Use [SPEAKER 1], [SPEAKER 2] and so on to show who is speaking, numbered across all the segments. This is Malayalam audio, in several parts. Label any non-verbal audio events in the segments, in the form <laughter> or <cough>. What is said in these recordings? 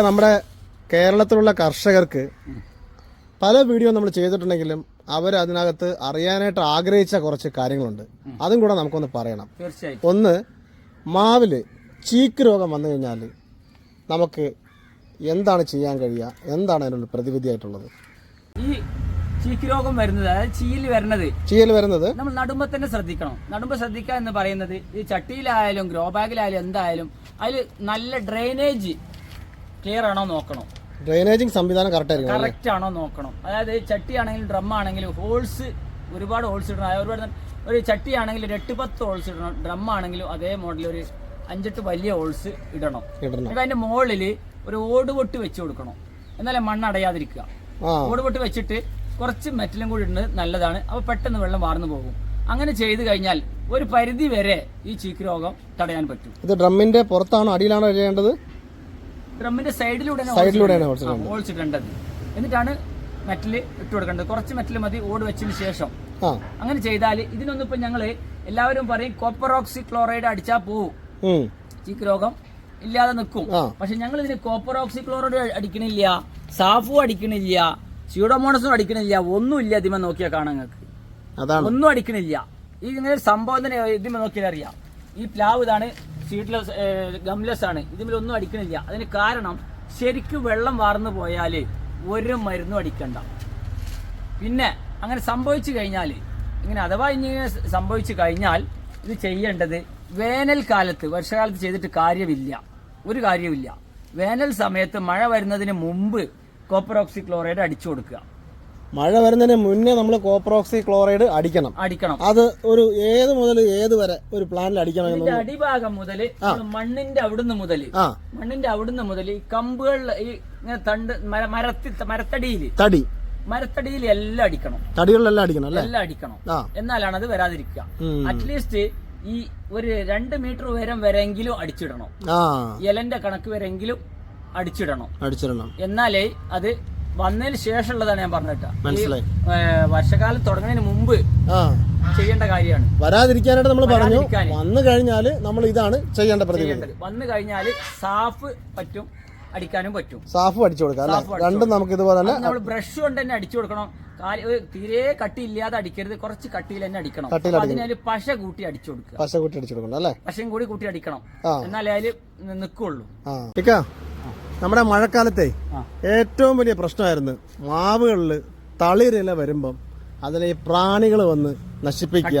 [SPEAKER 1] നമ്മുടെ കേരളത്തിലുള്ള കർഷകർക്ക് പല വീഡിയോ നമ്മൾ ചെയ്തിട്ടുണ്ടെങ്കിലും അവർ അതിനകത്ത് അറിയാനായിട്ട് ആഗ്രഹിച്ച കുറച്ച് കാര്യങ്ങളുണ്ട്. അതും കൂടെ നമുക്കൊന്ന് പറയണം.
[SPEAKER 2] തീർച്ചയായും
[SPEAKER 1] ഒന്ന് മാവിൽ ചീക്ക് രോഗം വന്നു കഴിഞ്ഞാൽ നമുക്ക് എന്താണ് ചെയ്യാൻ കഴിയുക? എന്താണ് അതിനുള്ള പ്രതിവിധിയായിട്ടുള്ളത്?
[SPEAKER 2] ഈ ചീക്ക് രോഗം വരുന്നത് അതായത് ചീൽ വരുന്നത്
[SPEAKER 1] ചീൽ വരുന്നത്
[SPEAKER 2] നമ്മൾ നടുമ്പോ തന്നെ ശ്രദ്ധിക്കണം. നടുമ്പോ ശ്രദ്ധിക്കുക എന്ന് പറയുന്നത് ഈ ചട്ടിയിലായാലും ഗ്രോ ബാഗിലായാലും എന്തായാലും അതിൽ നല്ല ഡ്രെയിനേജ് ക്ലിയർ ആണോ നോക്കണം?
[SPEAKER 1] ഡ്രെയിനേജിങ് സംവിധാനം കറക്റ്റ് ആയിരിക്കും?
[SPEAKER 2] കറക്റ്റ് ആണോ നോക്കണം? അതായത് ചട്ടി ആണെങ്കിലും ഡ്രം ആണെങ്കിലും ഹോൾസ് ഒരുപാട് ഹോൾസ് ഇടണം. ഒരുപാട് ഒരു ചട്ടി ആണെങ്കിൽ ഒരു എട്ട് പത്ത് ഹോൾസ് ഇടണം. ഡ്രം ആണെങ്കിലും അതേ മോഡൽ ഒരു അഞ്ചെട്ട് വലിയ ഹോൾസ് ഇടണം.
[SPEAKER 1] ഇടണം.
[SPEAKER 2] എന്നിട്ട് അതിന്റെ മുകളിൽ ഒരു ഓടുപൊട്ട് വെച്ച് കൊടുക്കണം. എന്നാലേ മണ്ണ് അടയാതിരിക്കുക.
[SPEAKER 1] ഓട്
[SPEAKER 2] ഓടുപൊട്ട് വെച്ചിട്ട് കുറച്ച് മെറ്റലും കൂടി ഇടുന്നത് നല്ലതാണ്. അപ്പോൾ പെട്ടെന്ന് വെള്ളം വാർന്നു പോകും. അങ്ങനെ ചെയ്തു കഴിഞ്ഞാൽ ഒരു പരിധി വരെ ഈ ചീക്ക് രോഗം തടയാൻ പറ്റും.
[SPEAKER 1] ഇത് ഡ്രമ്മിന്റെ പുറത്താണോ അടിയിലാണോ ചെയ്യേണ്ടത്?
[SPEAKER 2] ഡ്രമ്മിന്റെ സൈഡിലൂടെ
[SPEAKER 1] സൈഡിലൂടെയാണ് ഇടേണ്ടത്.
[SPEAKER 2] എന്നിട്ടാണ് മെറ്റൽ ഇട്ട് കൊടുക്കേണ്ടത്. കുറച്ച് മെറ്റൽ മതി ഓട് വെച്ചതിന് ശേഷം. അങ്ങനെ ചെയ്താൽ ഇതിനൊന്നും ഇപ്പൊ ഞങ്ങൾ എല്ലാവരും പറയും കോപ്പറോക്സി ക്ലോറൈഡ് അടിച്ചാൽ പോവും. ചീക്ക് രോഗം ഇല്ലാതെ നിൽക്കും. പക്ഷെ ഞങ്ങൾ ഇതിന് കോപ്പറോക്സി ക്ലോറൈഡ് അടിക്കണില്ല സാഫും അടിക്കണില്ല സ്യൂഡോമോണസും അടിക്കണില്ല ഒന്നുമില്ല ഇതിമ നോക്കിയാൽ കാണാൻ നിങ്ങൾക്ക്. ഒന്നും അടിക്കണില്ല. ഈ ഇങ്ങനെ സംഭവം തന്നെ ഇതിമ നോക്കിയാൽ അറിയാം. ഈ പ്ലാവ് ഇതാണ് സീഡ്ലെസ് ഗംലെസ് ആണ്. ഇതിലൊന്നും അടിക്കണില്ല. അതിന് കാരണം ശരിക്കും വെള്ളം വാർന്നു പോയാൽ ഒരു മരുന്നും അടിക്കണ്ട. പിന്നെ അങ്ങനെ സംഭവിച്ചു കഴിഞ്ഞാൽ ഇങ്ങനെ അഥവാ ഇങ്ങനെ സംഭവിച്ചു കഴിഞ്ഞാൽ ഇത് ചെയ്യേണ്ടത് വേനൽക്കാലത്ത് വർഷകാലത്ത് ചെയ്തിട്ട് കാര്യമില്ല. ഒരു കാര്യമില്ല വേനൽ സമയത്ത് മഴ വരുന്നതിന് മുമ്പ് കോപ്പർ ഓക്സിക്ലോറൈഡ് അടിച്ചു കൊടുക്കുക.
[SPEAKER 1] മഴ വരുന്നതിന് മുന്നേ നമ്മൾ കോപ്രോക്സി ക്ലോറൈഡ് അടിക്കണം.
[SPEAKER 2] അടിക്കണം.
[SPEAKER 1] അത് ഒരു ഏത് മുതൽ ഏത് വരെ ഒരു പ്ലാനിൽ അടിക്കണം
[SPEAKER 2] ഇതിന്റെ അടിഭാഗം മുതൽ മണ്ണിന്റെ അവിടുന്ന് മുതൽ മണ്ണിന്റെ അവിടുന്ന് മുതൽ ഈ കമ്പുകളിൽ ഈ തണ്ട് മര മരത്തി മരത്തടിയിൽ
[SPEAKER 1] തടി.
[SPEAKER 2] മരത്തടിയിൽ എല്ലാം അടിക്കണം.
[SPEAKER 1] തടികളിലെല്ലാം അടിക്കണം അല്ലേ?
[SPEAKER 2] എല്ലാം അടിക്കണം. എന്നാലാണ് അത് വരാതിരിക്കുക. അറ്റ്ലീസ്റ്റ് ഈ ഒരു രണ്ട് മീറ്റർ ഉയരം വരെങ്കിലും അടിച്ചിടണം. ഇലന്റെ കണക്ക് വരെങ്കിലും അടിച്ചിടണം.
[SPEAKER 1] അടിച്ചിടണം.
[SPEAKER 2] എന്നാലേ അത് വന്നതിന് ശേഷമുള്ളതാണ് ഞാൻ പറഞ്ഞിട്ട്
[SPEAKER 1] മനസ്സിലായി.
[SPEAKER 2] വർഷകാലം തുടങ്ങുന്നതിന് മുമ്പ് ചെയ്യേണ്ട കാര്യമാണ്.
[SPEAKER 1] വരാതിരിക്കാനായിട്ട് നമ്മൾ പറഞ്ഞു. വന്നു കഴിഞ്ഞാൽ നമ്മൾ ഇതാണ് ചെയ്യേണ്ട പ്രതിവിധി.
[SPEAKER 2] വന്നു കഴിഞ്ഞാൽ സാഫ് പറ്റും അടിക്കാനും പറ്റും.
[SPEAKER 1] സാഫ് അടിച്ചു കൊടുക്കാം രണ്ടും നമുക്ക് ഇതുപോലെ തന്നെ
[SPEAKER 2] നമ്മൾ ബ്രഷ് കൊണ്ട് തന്നെ അടിച്ചു കൊടുക്കണം. തീരെ കട്ടി തീരെ കട്ടിയില്ലാതെ അടിക്കരുത്. കുറച്ച് കട്ടിയിൽ തന്നെ അടിക്കണം. അതിനാല് അതിനൊരു പശ കൂട്ടി അടിച്ചു കൊടുക്കുക.
[SPEAKER 1] പശ കൂട്ടി അടിച്ചു കൊടുക്കണം അല്ലേ?
[SPEAKER 2] പശയും കൂടി കൂട്ടി അടിക്കണം. എന്നാലേ അതിൽ നിൽക്കുള്ളൂ
[SPEAKER 1] നമ്മുടെ മഴക്കാലത്തെ ഏറ്റവും വലിയ പ്രശ്നമായിരുന്നു മാവുകളിൽ തളിരില വരുമ്പം അതിലെ പ്രാണികൾ വന്ന് നശിപ്പിക്കുക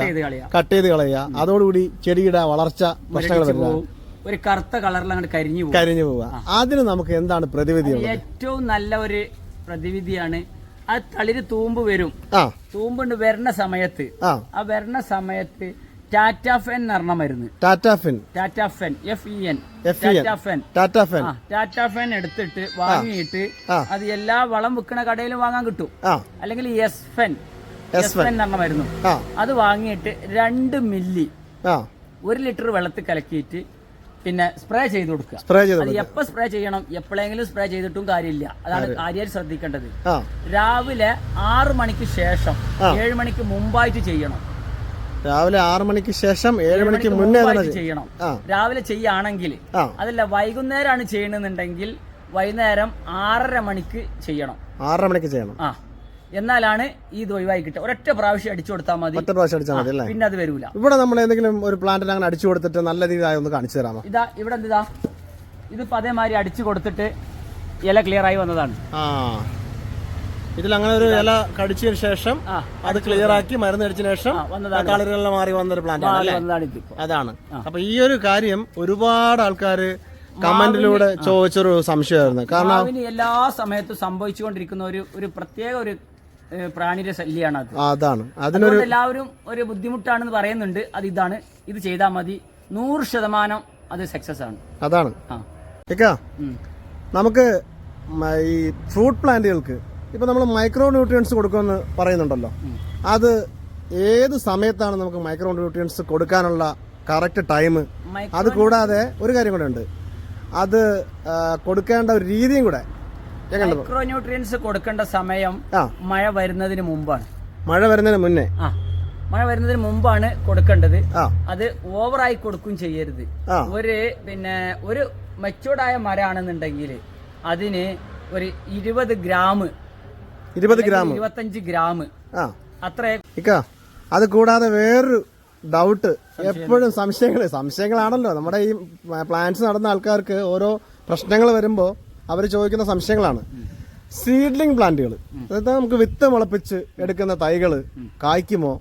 [SPEAKER 1] കട്ട് ചെയ്ത് കളയുക. അതോടുകൂടി ചെടിയുടെ വളർച്ച പ്രശ്നങ്ങൾ
[SPEAKER 2] വരുന്നത് ഒരു കറുത്ത കളറിൽ അങ്ങോട്ട് കരിഞ്ഞു
[SPEAKER 1] കരിഞ്ഞു പോവുക. അതിന് നമുക്ക് എന്താണ് പ്രതിവിധി
[SPEAKER 2] ഏറ്റവും നല്ല ഒരു പ്രതിവിധിയാണ് ആ തളിര് തൂമ്പ് വരും. തൂമ്പുണ്ട് വരുന്ന സമയത്ത്
[SPEAKER 1] ആ.
[SPEAKER 2] വരുന്ന സമയത്ത് ടാറ്റാഫെൻ എന്ന് പറഞ്ഞ മരുന്ന്.
[SPEAKER 1] Tatafen
[SPEAKER 2] Tatafen F E N Tatafen
[SPEAKER 1] ടാറ്റാഫെൻ
[SPEAKER 2] ടാറ്റാഫിൻ എടുത്തിട്ട് വാങ്ങിയിട്ട് അത് എല്ലാ വളം വിൽക്കുന്ന കടയിലും വാങ്ങാൻ കിട്ടും. അല്ലെങ്കിൽ എസ് ഫെൻ എസ് ഫെൻ എന്ന് പറഞ്ഞ മരുന്നും. അത് വാങ്ങിയിട്ട് രണ്ട് മില്ലി ഒരു ലിറ്റർ വെള്ളത്തിൽ കലക്കിയിട്ട് പിന്നെ സ്പ്രേ ചെയ്ത് കൊടുക്കുക.
[SPEAKER 1] സ്പ്രേ ചെയ്ത്
[SPEAKER 2] അത് എപ്പോ സ്പ്രേ ചെയ്യണം? എപ്പോഴെങ്കിലും സ്പ്രേ ചെയ്തിട്ടും കാര്യമില്ല. അതാണ് കാര്യമായിട്ട് ശ്രദ്ധിക്കേണ്ടത്. രാവിലെ ആറു മണിക്ക് ശേഷം ഏഴ് മണിക്ക് മുമ്പായിട്ട് ചെയ്യണം.
[SPEAKER 1] രാവിലെ ആറു മണിക്ക് ശേഷം ഏഴ് മണിക്ക് മുന്നേ
[SPEAKER 2] ചെയ്യണം. രാവിലെ ചെയ്യുകയാണെങ്കിൽ അതല്ല വൈകുന്നേരമാണ് ചെയ്യണമെന്നുണ്ടെങ്കിൽ വൈകുന്നേരം ആറര മണിക്ക് ചെയ്യണം.
[SPEAKER 1] ആറര മണിക്ക് ചെയ്യണം.
[SPEAKER 2] ആ. എന്നാലാണ് ഈ ഇത് ഒഴിവായി കിട്ടുക. ഒരൊറ്റ പ്രാവശ്യം അടിച്ചു കൊടുത്താൽ മതി.
[SPEAKER 1] ഒറ്റ പ്രാവശ്യം അടിച്ചാൽ മതി അല്ലേ?
[SPEAKER 2] പിന്നെ അത് വരൂല.
[SPEAKER 1] ഇവിടെ നമ്മൾ എന്തെങ്കിലും ഒരു പ്ലാന്റിൽ അങ്ങനെ അടിച്ചു കൊടുത്തിട്ട് നല്ല രീതിയിലായി ഒന്ന് കാണിച്ചു തരാമോ?
[SPEAKER 2] ഇതാ ഇവിടെ എന്താ ഇതിപ്പോ അതേമാതിരി അടിച്ചു കൊടുത്തിട്ട് ഇല ക്ലിയർ ആയി വന്നതാണ്.
[SPEAKER 1] ആ. ഇതിൽ അങ്ങനെ ഒരു ഇല കടിച്ചതിന് ശേഷം അത് ക്ലിയർ ആക്കി മരുന്ന് അടിച്ചതിന് ശേഷം കളറുകളെല്ലാം മാറി വന്നൊരു പ്ലാന്റ് അതാണ്. അപ്പൊ ഈ ഒരു കാര്യം ഒരുപാട് ആൾക്കാർ കമന്റിലൂടെ ചോദിച്ചൊരു സംശയമായിരുന്നു. കാരണം
[SPEAKER 2] എല്ലാ സമയത്തും സംഭവിച്ചുകൊണ്ടിരിക്കുന്ന ഒരു ഒരു പ്രത്യേക ഒരു പ്രാണിയുടെ ശല്യമാണ് അത്.
[SPEAKER 1] അതാണ്. അതിനൊരു
[SPEAKER 2] എല്ലാവരും ഒരു ബുദ്ധിമുട്ടാണെന്ന് പറയുന്നുണ്ട്. അത് ഇതാണ്. ഇത് ചെയ്താൽ മതി. നൂറ് ശതമാനം അത് സക്സസ് ആണ്.
[SPEAKER 1] അതാണ്. നമുക്ക് ഈ ഫ്രൂട്ട് പ്ലാന്റുകൾക്ക് ഇപ്പൊ നമ്മൾ മൈക്രോ ന്യൂട്രിയൻസ് കൊടുക്കുമെന്ന് പറയുന്നുണ്ടല്ലോ. അത് ഏത് സമയത്താണ് നമുക്ക് മൈക്രോ ന്യൂട്രിയൻസ് കൊടുക്കാനുള്ള കറക്റ്റ് ടൈം അത് കൂടാതെ ഒരു കാര്യം കൂടെ ഉണ്ട്. അത് കൊടുക്കേണ്ട ഒരു രീതിയും കൂടെ
[SPEAKER 2] മൈക്രോ ന്യൂട്രിയൻസ് കൊടുക്കേണ്ട സമയം മഴ വരുന്നതിന് മുമ്പാണ്.
[SPEAKER 1] മഴ വരുന്നതിന് മുന്നേ.
[SPEAKER 2] മഴ വരുന്നതിന് മുമ്പാണ് കൊടുക്കേണ്ടത്. അത് ഓവറായി കൊടുക്കും ചെയ്യരുത്. ഒരു പിന്നെ ഒരു മെച്ചൂർഡായ മരമാണെന്നുണ്ടെങ്കിൽ അതിന് ഒരു ഇരുപത് ഗ്രാം
[SPEAKER 1] ഇരുപത് ഗ്രാം.
[SPEAKER 2] ഇരുപത്തഞ്ച് ഗ്രാം.
[SPEAKER 1] ആ.
[SPEAKER 2] അത്ര.
[SPEAKER 1] അത് കൂടാതെ വേറൊരു ഡൗട്ട് എപ്പോഴും സംശയങ്ങൾ സംശയങ്ങളാണല്ലോ. നമ്മുടെ ഈ പ്ലാന്റ്സ് നടന്ന ആൾക്കാർക്ക് ഓരോ പ്രശ്നങ്ങൾ വരുമ്പോൾ അവർ ചോദിക്കുന്ന സംശയങ്ങളാണ്. സീഡ്ലിംഗ് പ്ലാന്റുകൾ അതായത് നമുക്ക് വിത്ത് മുളപ്പിച്ച് എടുക്കുന്ന തൈകൾ കായ്ക്കുമോ?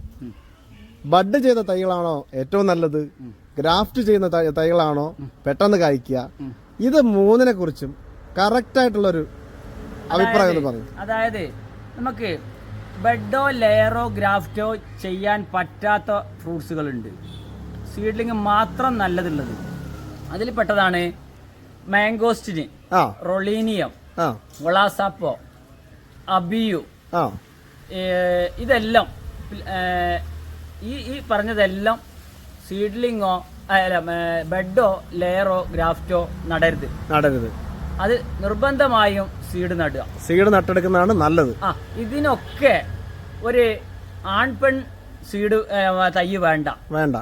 [SPEAKER 1] ബഡ് ചെയ്ത തൈകളാണോ ഏറ്റവും നല്ലത്? ഗ്രാഫ്റ്റ് ചെയ്യുന്ന തൈകളാണോ പെട്ടെന്ന് കായ്ക്കുക? ഇത് മൂന്നിനെ കുറിച്ചും കറക്റ്റായിട്ടുള്ളൊരു അഭിപ്രായം
[SPEAKER 2] അതായത് നമുക്ക് ബെഡോ ലെയറോ ഗ്രാഫ്റ്റോ ചെയ്യാൻ പറ്റാത്ത ഫ്രൂട്ട്സുകളുണ്ട്. സീഡ്ലിംഗ് മാത്രം നല്ലതുള്ളത്. അതിൽ പെട്ടതാണ് മാംഗോസ്റ്റിന് റൊളീനിയം വളാസാപ്പോ അബിയു ഇതെല്ലാം ഈ ഈ പറഞ്ഞതെല്ലാം സീഡ്ലിങ്ങോ അല്ല ബെഡോ ലെയറോ ഗ്രാഫ്റ്റോ നടരുത്.
[SPEAKER 1] നടരുത്.
[SPEAKER 2] അത് നിർബന്ധമായും സീഡ് നടുക.
[SPEAKER 1] സീഡ് നട്ടെടുക്കുന്നതാണ് നല്ലത്.
[SPEAKER 2] ആ ഇതിനൊക്കെ ഒരു ആൺപെൺ സീഡ് തൈ വേണ്ട.
[SPEAKER 1] വേണ്ട.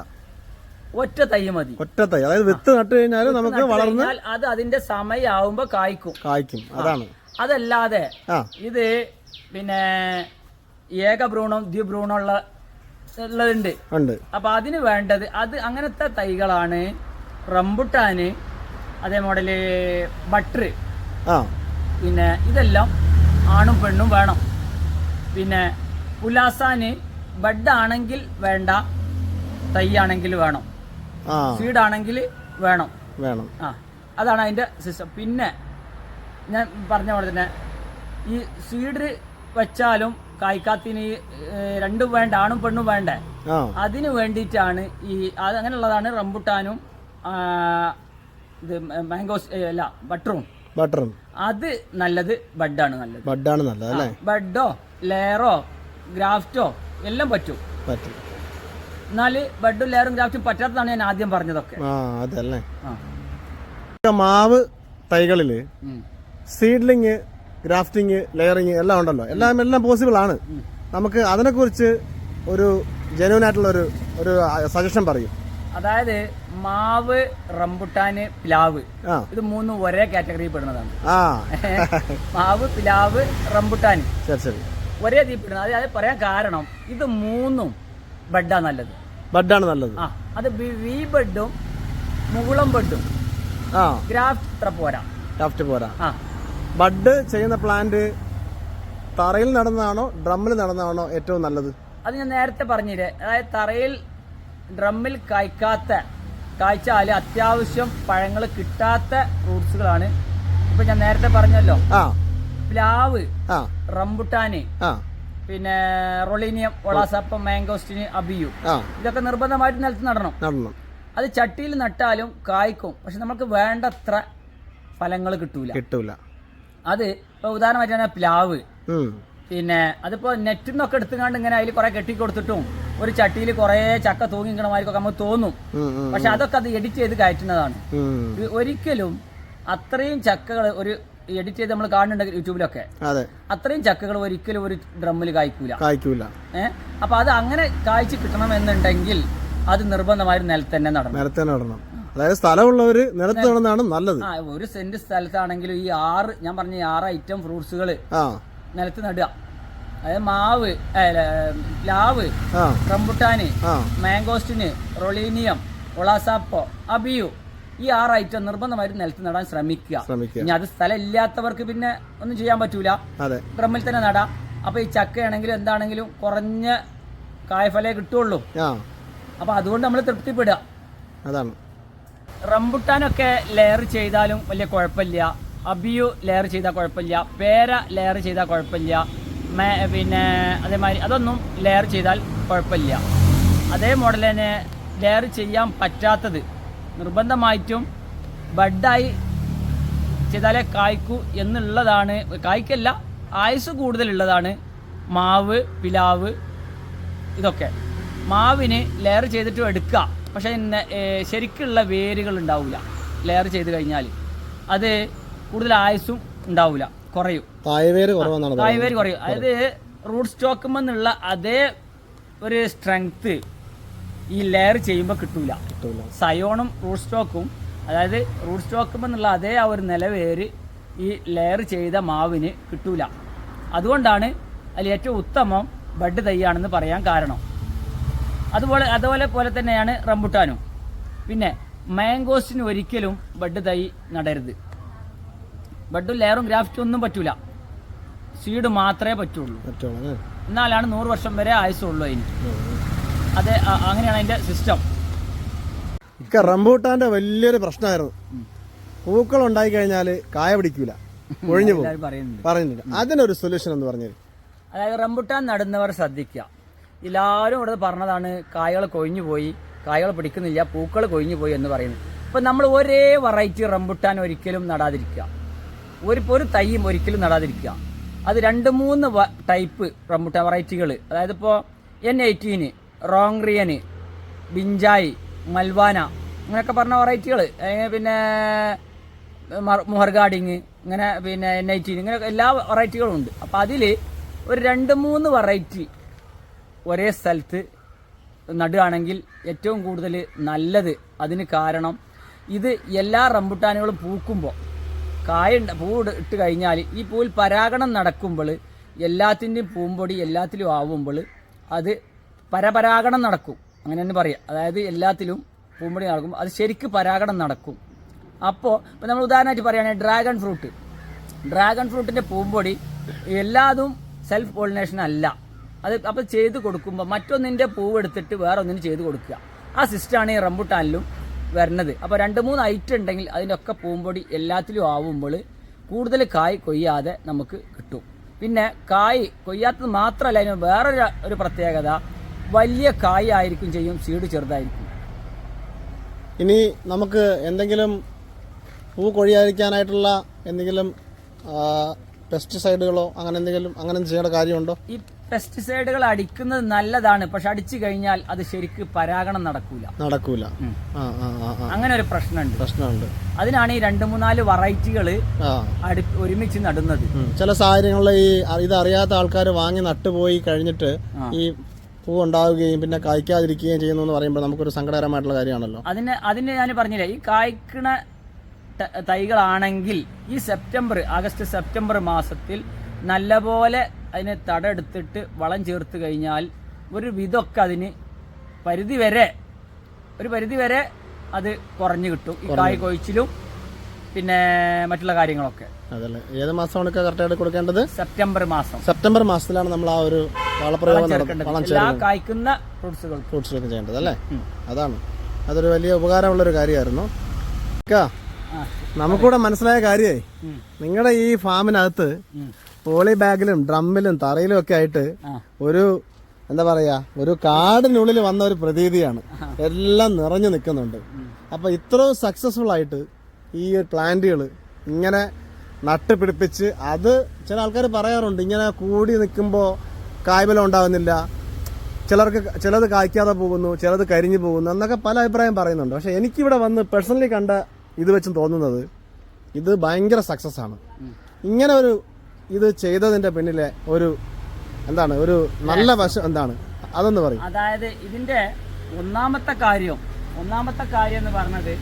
[SPEAKER 2] ഒറ്റ തൈ മതി.
[SPEAKER 1] ഒറ്റ തൈ അതായത് വിത്ത് നട്ട് കഴിഞ്ഞാൽ നമുക്ക് വളർന്ന്
[SPEAKER 2] അത് അതിന്റെ സമയമാവുമ്പോ കായ്ക്കും.
[SPEAKER 1] കായ്ക്കും. അതാണ്.
[SPEAKER 2] അതല്ലാതെ ഇത് പിന്നെ ഏക ഏകഭ്രൂണം ദ്വിഭ്രൂണം ഉള്ള ഉള്ളതുണ്ട്.
[SPEAKER 1] ഉണ്ട്.
[SPEAKER 2] അപ്പൊ അതിന് വേണ്ടത് അത് അങ്ങനത്തെ തൈകളാണ് റംബുട്ടാന് അതേ മോഡൽ ബട്ടർ
[SPEAKER 1] ആ.
[SPEAKER 2] പിന്നെ ഇതെല്ലാം ആണും പെണ്ണും വേണം. പിന്നെ ഉലാസാന് ബഡാണെങ്കിൽ വേണ്ട തൈയാണെങ്കിൽ വേണം.
[SPEAKER 1] ആ.
[SPEAKER 2] സീഡ് ആണെങ്കിൽ വേണം.
[SPEAKER 1] വേണം.
[SPEAKER 2] ആ അതാണ് അതിന്റെ സിസ്റ്റം. പിന്നെ ഞാൻ പറഞ്ഞ പോലെ തന്നെ ഈ സീഡ് വെച്ചാലും കായ്ക്കാത്തിന് രണ്ടും വേണ്ട ആണും പെണ്ണും വേണ്ടേ. അതിന് വേണ്ടിയിട്ടാണ് ഈ അത് അങ്ങനെയുള്ളതാണ് റംബുട്ടാനും ഇത് മാംഗോസ് അല്ല ബട്ടറും.
[SPEAKER 1] ബട്ടറും.
[SPEAKER 2] അത് നല്ലത് ബഡാണ് നല്ലത്.
[SPEAKER 1] ബഡാണ് നല്ലത് അല്ലേ?
[SPEAKER 2] ബഡോ ലെയറോ ഗ്രാഫ്റ്റോ എല്ലാം പറ്റും.
[SPEAKER 1] പറ്റും.
[SPEAKER 2] എന്നാൽ ബഡും ലെയറും ഗ്രാഫ്റ്റും പറ്റാത്തതാണ് ഞാൻ ആദ്യം പറഞ്ഞതൊക്കെ.
[SPEAKER 1] ആ അതല്ലേ. മാവ് തൈകളിൽ. സീഡ്ലിങ് ഗ്രാഫ്റ്റിങ് ലെയറിങ് എല്ലാം ഉണ്ടല്ലോ. എല്ലാം എല്ലാം പോസിബിൾ ആണ്. നമുക്ക് അതിനെക്കുറിച്ച് ഒരു ജെനുവൻ ആയിട്ടുള്ള ഒരു ഒരു സജഷൻ പറയും.
[SPEAKER 2] അതായത് മാവ് റംബുട്ടാന് പ്ലാവ്. ഇത് മൂന്നും ഒരേ കാറ്റഗറിയിൽ പെടുന്നതാണ്. <laughs> മാവ് പ്ലാവ് റംബുട്ടാൻ
[SPEAKER 1] ശരി ശരി.
[SPEAKER 2] ഒരേ തീ പെടുന്നത്. അതായത് പറയാൻ കാരണം ഇത് മൂന്നും ബെഡാ നല്ലത്.
[SPEAKER 1] ബഡാണ് നല്ലത്.
[SPEAKER 2] ആ അത് വി ബെഡും മുകുളം ബെഡും. ഗ്രാഫ്റ്റ് പോരാ.
[SPEAKER 1] പോരാ.
[SPEAKER 2] ആ.
[SPEAKER 1] ബഡ് ചെയ്യുന്ന പ്ലാന്റ് തറയിൽ നടന്നതാണോ ഡ്രമ്മിൽ നടന്നതാണോ ഏറ്റവും നല്ലത്?
[SPEAKER 2] അത് ഞാൻ നേരത്തെ പറഞ്ഞില്ലേ. അതായത് തറയിൽ ഡ്രമ്മിൽ കായ്ക്കാത്ത കായ്ച്ചാൽ അത്യാവശ്യം പഴങ്ങൾ കിട്ടാത്ത ഫ്രൂട്ട്സുകളാണ്. ഇപ്പൊ ഞാൻ നേരത്തെ പറഞ്ഞല്ലോ. പ്ലാവ് റംബുട്ടാന് പിന്നെ റൊളീനിയം ഒളാസപ്പം മാംഗോസ്റ്റിന് അബിയു. ഇതൊക്കെ നിർബന്ധമായിട്ട് നിലത്ത് നടണം. അത് ചട്ടിയിൽ നട്ടാലും കായ്ക്കും. പക്ഷെ നമുക്ക് വേണ്ടത്ര ഫലങ്ങൾ കിട്ടൂല.
[SPEAKER 1] കിട്ടൂല.
[SPEAKER 2] അത് ഇപ്പൊ ഉദാഹരണമായിട്ട് പ്ലാവ്. പിന്നെ അതിപ്പോ നെറ്റിൽ നിന്നൊക്കെ എടുത്തുകൊണ്ട് ഇങ്ങനെ അതിൽ കുറെ കെട്ടി കൊടുത്തിട്ടും ഒരു ചട്ടിയിൽ കുറെ ചക്ക തൂങ്ങിക്കണമായിരിക്കും നമുക്ക് തോന്നും. പക്ഷെ അതൊക്കെ അത് എഡിറ്റ് ചെയ്ത് കയറ്റുന്നതാണ്. ഒരിക്കലും അത്രയും ചക്കകൾ ഒരു എഡിറ്റ് ചെയ്ത് നമ്മൾ കാണുന്നുണ്ട് യൂട്യൂബിലൊക്കെ
[SPEAKER 1] അതെ.
[SPEAKER 2] അത്രയും ചക്കകൾ ഒരിക്കലും ഒരു ഡ്രമ്മിൽ കായ്ക്കൂല.
[SPEAKER 1] കായ്ക്കൂല.
[SPEAKER 2] ഏഹ് അപ്പൊ അത് അങ്ങനെ കായ്ച്ചു കിട്ടണം എന്നുണ്ടെങ്കിൽ അത് നിർബന്ധമായൊരു നിലത്ത് തന്നെ
[SPEAKER 1] നിലത്ത് തന്നെ നടണം. അതായത് സ്ഥലമുള്ളവര് നിലത്ത് നടന്നാണ് നല്ലത്.
[SPEAKER 2] ഒരു സെന്റ് സ്ഥലത്താണെങ്കിലും ഈ ആറ് ഞാൻ പറഞ്ഞ ആറ് ഐറ്റം ഫ്രൂട്ട്സുകൾ നിലത്ത് നടുക. അതായത് മാവ് അല്ല, പ്ലാവ്
[SPEAKER 1] ആ.
[SPEAKER 2] റംബുട്ടാന്
[SPEAKER 1] ആ.
[SPEAKER 2] മാംഗോസ്റ്റിന് റൊളീനിയം ഒളാസാപ്പോ അബിയു ഈ ആറ് ഐറ്റം നിർബന്ധമായിട്ട് നിലത്ത് നടാൻ ശ്രമിക്കുക.
[SPEAKER 1] ശ്രമിക്കുക.
[SPEAKER 2] ഇനി അത് സ്ഥലം ഇല്ലാത്തവർക്ക് പിന്നെ ഒന്നും ചെയ്യാൻ പറ്റൂല.
[SPEAKER 1] അതെ.
[SPEAKER 2] ഡ്രമ്മിൽ തന്നെ നടാം. അപ്പൊ ഈ ചക്കയാണെങ്കിലും എന്താണെങ്കിലും കുറഞ്ഞ കായഫലേ കിട്ടുള്ളൂ
[SPEAKER 1] ആ.
[SPEAKER 2] അപ്പൊ അതുകൊണ്ട് നമ്മൾ തൃപ്തിപ്പെടുക.
[SPEAKER 1] അതാണ്.
[SPEAKER 2] റംബുട്ടാനൊക്കെ ലെയർ ചെയ്താലും വലിയ കുഴപ്പമില്ല. അബിയു ലെയർ ചെയ്താൽ കുഴപ്പമില്ല. പേര ലെയർ ചെയ്താൽ കുഴപ്പമില്ല. പിന്നെ അതേമാതിരി അതൊന്നും ലെയർ ചെയ്താൽ കുഴപ്പമില്ല. അതേ മോഡൽ തന്നെ ലെയർ ചെയ്യാൻ പറ്റാത്തത് നിർബന്ധമായിട്ടും ബഡായി ചെയ്താലേ കായ്ക്കൂ എന്നുള്ളതാണ്. കായ്ക്കല്ല ആയുസ് കൂടുതലുള്ളതാണ്. മാവ് പിലാവ് ഇതൊക്കെ. മാവിന് ലെയർ ചെയ്തിട്ട് എടുക്കുക പക്ഷേ ശരിക്കുള്ള വേരുകൾ ഉണ്ടാവില്ല. ലെയർ ചെയ്ത് കഴിഞ്ഞാൽ അത് കൂടുതൽ ആയുസ്സും ഉണ്ടാവില്ല കുറയും.
[SPEAKER 1] തായവേര് കുറവാണ് പറയുന്നത്.
[SPEAKER 2] കുറയും. അതായത് റൂട്ട് സ്റ്റോക്കുമെന്നുള്ള അതേ ഒരു സ്ട്രെങ്ത് ഈ ലെയർ ചെയ്യുമ്പോൾ കിട്ടൂല.
[SPEAKER 1] കിട്ടൂല.
[SPEAKER 2] സയോണും റൂട്ട് സ്റ്റോക്കും അതായത് റൂട്ട് സ്റ്റോക്കുമെന്നുള്ള അതേ ആ ഒരു നിലവേര് ഈ ലെയർ ചെയ്ത മാവിന് കിട്ടൂല. അതുകൊണ്ടാണ് അതിൽ ഏറ്റവും ഉത്തമം ബഡ് തൈയാണെന്ന് പറയാൻ കാരണം. അതുപോലെ അതുപോലെ പോലെ തന്നെയാണ് റംബുട്ടാനും. പിന്നെ മാംഗോസിന് ഒരിക്കലും ബഡ് തൈ നടരുത്. ബഡും ലെയറും ഗ്രാഫ്റ്റും ഒന്നും പറ്റൂല. സീഡ് മാത്രമേ പറ്റുള്ളൂ? എന്നാലാണ് നൂറ് വർഷം വരെ ആയുസുള്ളൂ അതിന്. അതെ അങ്ങനെയാണ് അതിന്റെ സിസ്റ്റം.
[SPEAKER 1] ഇക്ക റംബൂട്ടാന്റെ വലിയൊരു പ്രശ്നമായിരുന്നു. പൂക്കൾ ഉണ്ടായി കഴിഞ്ഞാൽ കായ പിടിക്കൂല. ഒഴിഞ്ഞു പോകും.
[SPEAKER 2] പറയുന്നുണ്ട്.
[SPEAKER 1] അതിനൊരു സൊല്യൂഷൻ എന്ന് പറഞ്ഞു.
[SPEAKER 2] അതായത് റംബുട്ടാൻ നടുന്നവർ ശ്രദ്ധിക്കുക. എല്ലാവരും ഇവിടെ പറഞ്ഞതാണ് കായകൾ കൊഴിഞ്ഞു പോയി കായകൾ പിടിക്കുന്നില്ല പൂക്കൾ കൊഴിഞ്ഞു പോയി എന്ന് പറയുന്നത്. ഇപ്പം നമ്മൾ ഒരേ വെറൈറ്റി റംബുട്ടാൻ ഒരിക്കലും നടാതിരിക്കുക. ഒരു ഒരു തൈയും ഒരിക്കലും നടാതിരിക്കുക. അത് രണ്ട് മൂന്ന് ടൈപ്പ് റംബുട്ടാൻ വെറൈറ്റികൾ അതായത് ഇപ്പോൾ എൻ എയ്റ്റീന് റോങ്റിയന് ബിഞ്ചായി മൽവാന അങ്ങനെയൊക്കെ പറഞ്ഞ വെറൈറ്റികൾ പിന്നെ മുഹർഗാഡിങ് ഇങ്ങനെ പിന്നെ എൻ ഐറ്റി ഇങ്ങനെ എല്ലാ വെറൈറ്റികളും ഉണ്ട്. അപ്പോൾ അതിൽ ഒരു രണ്ട് മൂന്ന് വെറൈറ്റി ഒരേ സ്ഥലത്ത് നടുകയാണെങ്കിൽ ഏറ്റവും കൂടുതൽ നല്ലത് അതിന് കാരണം ഇത് എല്ലാ റംബുട്ടാനുകളും പൂക്കുമ്പോൾ കായ പൂ ഇട്ട് കഴിഞ്ഞാൽ ഈ പൂവിൽ പരാഗണം നടക്കുമ്പോൾ എല്ലാത്തിന്റെയും പൂമ്പൊടി എല്ലാത്തിലും ആവുമ്പോൾ അത് പരപരാഗണം നടക്കും. അങ്ങനെ തന്നെ പറയാം. അതായത് എല്ലാത്തിലും പൂമ്പൊടി നടക്കും. അത് ശരിക്ക് പരാഗണം നടക്കും. അപ്പോൾ ഇപ്പം നമ്മൾ ഉദാഹരണമായിട്ട് പറയുകയാണെങ്കിൽ ഡ്രാഗൺ ഫ്രൂട്ട്. ഡ്രാഗൺ ഫ്രൂട്ടിന്റെ പൂമ്പൊടി എല്ലാതും സെൽഫ് പോളിനേഷൻ അല്ല. അത് അപ്പോൾ ചെയ്ത് കൊടുക്കുമ്പോൾ മറ്റൊന്നിന്റെ പൂവ് എടുത്തിട്ട് വേറെ ഒന്നിന് ചെയ്ത് കൊടുക്കുക. ആ സിസ്റ്റമാണ് ഈ റംബുട്ടാനിലും വരുന്നത് അപ്പോൾ രണ്ട് മൂന്ന് ഐറ്റം ഉണ്ടെങ്കിൽ അതിനൊക്കെ പൂമ്പൊടി എല്ലാത്തിലും ആവുമ്പോൾ കൂടുതൽ കായ് കൊയ്യാതെ നമുക്ക് കിട്ടും. പിന്നെ കായ് കൊയ്യാത്തത് മാത്രമല്ല അതിന് വേറൊരു ഒരു പ്രത്യേകത വലിയ കായ് ആയിരിക്കും ചെയ്യും സീഡ് ചെറുതായിരിക്കും.
[SPEAKER 1] ഇനി നമുക്ക് എന്തെങ്കിലും പൂ കൊഴിയാതിരിക്കാനായിട്ടുള്ള എന്തെങ്കിലും പെസ്റ്റിസൈഡുകളോ അങ്ങനെ എന്തെങ്കിലും അങ്ങനെ ചെയ്യേണ്ട കാര്യമുണ്ടോ?
[SPEAKER 2] ഈ പെസ്റ്റിസൈഡുകൾ അടിക്കുന്നത് നല്ലതാണ്. പക്ഷെ അടിച്ചു കഴിഞ്ഞാൽ അത് ശരിക്ക് പരാഗണം നടക്കൂല.
[SPEAKER 1] നടക്കൂല.
[SPEAKER 2] അങ്ങനെ ഒരു പ്രശ്നമുണ്ട്.
[SPEAKER 1] പ്രശ്നമുണ്ട്.
[SPEAKER 2] അതിനാണ് ഈ രണ്ട് മൂന്നാൽ വെറൈറ്റികൾ ഒരുമിച്ച് നടുന്നത്.
[SPEAKER 1] ചില സാഹചര്യങ്ങളിൽ ഈ ഇത് ഇതറിയാത്ത ആൾക്കാർ വാങ്ങി നട്ടുപോയി കഴിഞ്ഞിട്ട് ഈ പൂ ഉണ്ടാവുകയും പിന്നെ കായ്ക്കാതിരിക്കുകയും ചെയ്യുന്നു എന്ന് പറയുമ്പോൾ നമുക്കൊരു സങ്കടകരമായിട്ടുള്ള കാര്യമാണല്ലോ.
[SPEAKER 2] അതിന് അതിന് ഞാൻ പറഞ്ഞില്ല ഈ കായ്ക്കണ തൈകളാണെങ്കിൽ ഈ സെപ്റ്റംബർ ആഗസ്റ്റ് സെപ്റ്റംബർ മാസത്തിൽ നല്ലപോലെ അതിനെ തടെടുത്തിട്ട് വളം ചേർത്ത് കഴിഞ്ഞാൽ ഒരു വിധമൊക്കെ അതിന് പരിധി വരെ ഒരു പരിധി വരെ അത് കുറഞ്ഞു കിട്ടും. ഈ കായ് കൊഴിച്ചിലും പിന്നെ മറ്റുള്ള കാര്യങ്ങളൊക്കെ.
[SPEAKER 1] അതല്ലേ. ഏത് മാസമാണ് കറക്റ്റായിട്ട് കൊടുക്കേണ്ടത്?
[SPEAKER 2] സെപ്റ്റംബർ മാസം.
[SPEAKER 1] സെപ്റ്റംബർ മാസത്തിലാണ് നമ്മൾ ആ ഒരു വളപ്രയോഗം
[SPEAKER 2] കായ്ക്കുന്ന ഫ്രൂട്ട്സുകൾ
[SPEAKER 1] ഫ്രൂട്ട്സുകൾ ചെയ്യേണ്ടത് അല്ലേ? അതാണ്. അതൊരു വലിയ ഉപകാരമുള്ള ഒരു
[SPEAKER 2] കാര്യമായിരുന്നു
[SPEAKER 1] നമുക്കൂടെ മനസ്സിലായ കാര്യമേ നിങ്ങളുടെ ഈ ഫാമിനകത്ത്. പോളി ബാഗിലും ഡ്രമ്മിലും തറയിലും ഒക്കെ ആയിട്ട് ഒരു എന്താ പറയാ ഒരു കാടിനുള്ളിൽ വന്ന ഒരു പ്രതീതിയാണ്. എല്ലാം നിറഞ്ഞു നിൽക്കുന്നുണ്ട്. അപ്പൊ ഇത്രയും സക്സസ്ഫുൾ ആയിട്ട് ഈ പ്ലാന്റുകൾ ഇങ്ങനെ നട്ട് പിടിപ്പിച്ച് അത് ചില ആൾക്കാർ പറയാറുണ്ട് ഇങ്ങനെ കൂടി നിൽക്കുമ്പോൾ കായ്ബലം ഉണ്ടാകുന്നില്ല ചിലർക്ക് ചിലത് കായ്ക്കാതെ പോകുന്നു ചിലത് കരിഞ്ഞു പോകുന്നു എന്നൊക്കെ പല അഭിപ്രായം പറയുന്നുണ്ട്. പക്ഷെ എനിക്കിവിടെ വന്ന് പേഴ്സണലി കണ്ട ഇത് വെച്ചും തോന്നുന്നത് ഇത് ഭയങ്കര സക്സസ് ആണ്. ഇങ്ങനെ ഒരു ഇത് ചെയ്തതിന്റെ പിന്നിലെ ഒരു എന്താണ് ഒരു നല്ല വശം എന്താണ്? അതൊന്ന് പറയും.
[SPEAKER 2] അതായത് ഇതിന്റെ ഒന്നാമത്തെ കാര്യം ഒന്നാമത്തെ കാര്യം എന്ന് പറഞ്ഞത്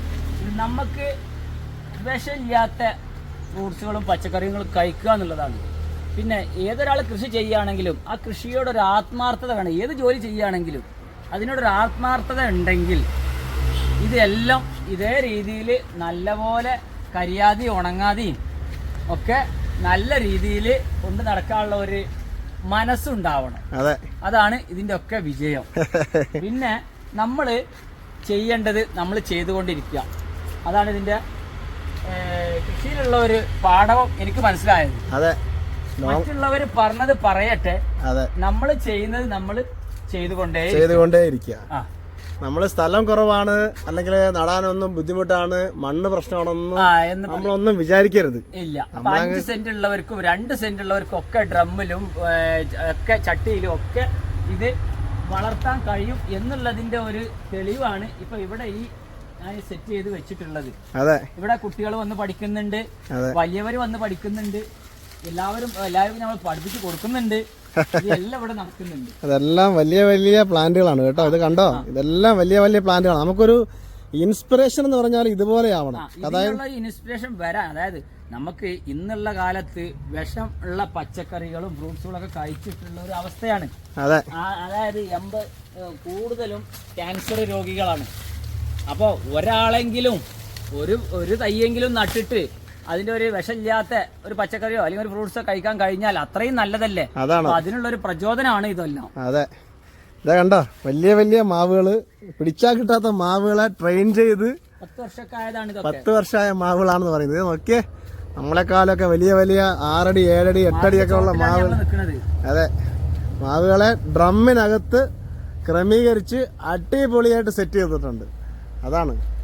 [SPEAKER 2] നമുക്ക് വിഷമില്ലാത്ത ഫ്രൂട്ട്സുകളും പച്ചക്കറികളും കഴിക്കുക എന്നുള്ളതാണ്. പിന്നെ ഏതൊരാൾ കൃഷി ചെയ്യുകയാണെങ്കിലും ആ കൃഷിയോടൊരു ആത്മാർത്ഥത വേണം. ഏത് ജോലി ചെയ്യുകയാണെങ്കിലും അതിനോടൊരു ആത്മാർത്ഥത ഉണ്ടെങ്കിൽ ഇതെല്ലാം ഇതേ രീതിയിൽ നല്ലപോലെ കരിയാതെയും ഉണങ്ങാതെയും ഒക്കെ നല്ല രീതിയിൽ കൊണ്ട് നടക്കാനുള്ള ഒരു മനസ്സുണ്ടാവണം.
[SPEAKER 1] അതെ.
[SPEAKER 2] അതാണ് ഇതിന്റെ ഒക്കെ വിജയം. <laughs> പിന്നെ നമ്മൾ ചെയ്യേണ്ടത് നമ്മൾ ചെയ്തുകൊണ്ടിരിക്കുക. അതാണ് ഇതിന്റെ കൃഷിയിലുള്ള ഒരു പാഠവും എനിക്ക് മനസ്സിലായത്.
[SPEAKER 1] അതെ.
[SPEAKER 2] മറ്റുള്ളവർ പറഞ്ഞത് പറയട്ടെ.
[SPEAKER 1] അതെ.
[SPEAKER 2] നമ്മൾ ചെയ്യുന്നത് നമ്മൾ ചെയ്തുകൊണ്ടേ
[SPEAKER 1] ചെയ്തുകൊണ്ടേ ഇരിക്കുക
[SPEAKER 2] ആ.
[SPEAKER 1] നമ്മൾ സ്ഥലം കുറവാണ് അല്ലെങ്കിൽ നടാനൊന്നും ബുദ്ധിമുട്ടാണ് മണ്ണ് പ്രശ്നമാണെന്നും നമ്മളൊന്നും വിചാരിക്കരുത്.
[SPEAKER 2] ഇല്ല. അഞ്ച് സെന്റ് ഉള്ളവർക്കും രണ്ട് സെന്റ് ഉള്ളവർക്കും ഒക്കെ ഡ്രമ്മിലും ഒക്കെ ചട്ടിയിലും ഒക്കെ ഇത് വളർത്താൻ കഴിയും എന്നുള്ളതിന്റെ ഒരു തെളിവാണ് ഇപ്പൊ ഇവിടെ ഈ സെറ്റ് ചെയ്ത് വെച്ചിട്ടുള്ളത്.
[SPEAKER 1] അതെ.
[SPEAKER 2] ഇവിടെ കുട്ടികൾ വന്ന് പഠിക്കുന്നുണ്ട്. വലിയവർ വന്ന് പഠിക്കുന്നുണ്ട് എല്ലാവരും എല്ലാവരും നമ്മൾ പഠിപ്പിച്ച് കൊടുക്കുന്നുണ്ട്.
[SPEAKER 1] അതെല്ലാം വലിയ വലിയ പ്ലാന്റുകളാണ് കേട്ടോ. ഇത് കണ്ടോ? ഇതെല്ലാം വലിയ വലിയ പ്ലാന്റുകളാണ്. നമുക്കൊരു ഇൻസ്പിറേഷൻ എന്ന് പറഞ്ഞാൽ ഇതുപോലെ ആവണം.
[SPEAKER 2] അതായത് ഇൻസ്പിറേഷൻ വരാൻ അതായത് നമുക്ക് ഇന്നുള്ള കാലത്ത് വിഷം ഉള്ള പച്ചക്കറികളും ഫ്രൂട്ട്സുകളും ഒക്കെ കഴിച്ചിട്ടുള്ള ഒരു അവസ്ഥയാണ്.
[SPEAKER 1] അതെ.
[SPEAKER 2] അതായത് എൺപത് കൂടുതലും ക്യാൻസർ രോഗികളാണ്. അപ്പോൾ ഒരാളെങ്കിലും ഒരു ഒരു തയ്യെങ്കിലും നട്ടിട്ട് അതിന്റെ ഒരു വിഷമില്ലാത്ത ഒരു പച്ചക്കറിയോ അല്ലെങ്കിൽ ഒരു ഫ്രൂട്ട്സോ കഴിക്കാൻ കഴിഞ്ഞാൽ അത്രയും നല്ലതല്ലേ?
[SPEAKER 1] അതാണ്.
[SPEAKER 2] അതിനുള്ള ഒരു പ്രചോദനമാണ് ഇതെല്ലാം.
[SPEAKER 1] അതെ. ഇതാ കണ്ടോ? വലിയ വലിയ മാവുകൾ. പിടിച്ചാൽ കിട്ടാത്ത മാവുകളെ ട്രെയിൻ ചെയ്ത്
[SPEAKER 2] പത്ത് വർഷക്കായതാണ്
[SPEAKER 1] പത്ത് വർഷമായ മാവുകളാണെന്ന് പറയുന്നത്. നോക്കിയേ. നമ്മളെക്കാളൊക്കെ വലിയ വലിയ ആറടി ഏഴടി എട്ടടിയൊക്കെ ഉള്ള മാവ്
[SPEAKER 2] നിൽക്കുന്നത്
[SPEAKER 1] അതെ. മാവുകളെ ഡ്രമ്മിനകത്ത് ക്രമീകരിച്ച് അടിപൊളിയായിട്ട് സെറ്റ് ചെയ്തിട്ടുണ്ട്. അതാണ്.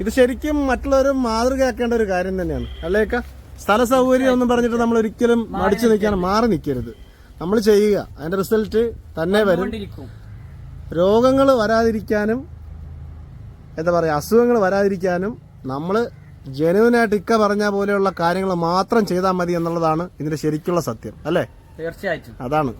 [SPEAKER 1] ഇത് ശരിക്കും മറ്റുള്ളവരും മാതൃകയാക്കേണ്ട ഒരു കാര്യം തന്നെയാണ്. അല്ലേക്ക? സ്ഥല സൗകര്യം ഒന്നും പറഞ്ഞിട്ട് നമ്മൾ ഒരിക്കലും മടിച്ചു നിൽക്കാൻ മാറി നിൽക്കരുത്. നമ്മൾ ചെയ്യുക. അതിന്റെ റിസൾട്ട് തന്നെ വരും. രോഗങ്ങൾ വരാതിരിക്കാനും എന്താ പറയുക അസുഖങ്ങൾ വരാതിരിക്കാനും നമ്മൾ ജനുവിനായിട്ട് ഇക്ക പറഞ്ഞ പോലെയുള്ള കാര്യങ്ങൾ മാത്രം ചെയ്താൽ മതി എന്നുള്ളതാണ് ഇതിന്റെ ശരിക്കുള്ള സത്യം. അല്ലേ?
[SPEAKER 2] തീർച്ചയായിട്ടും.
[SPEAKER 1] അതാണ്.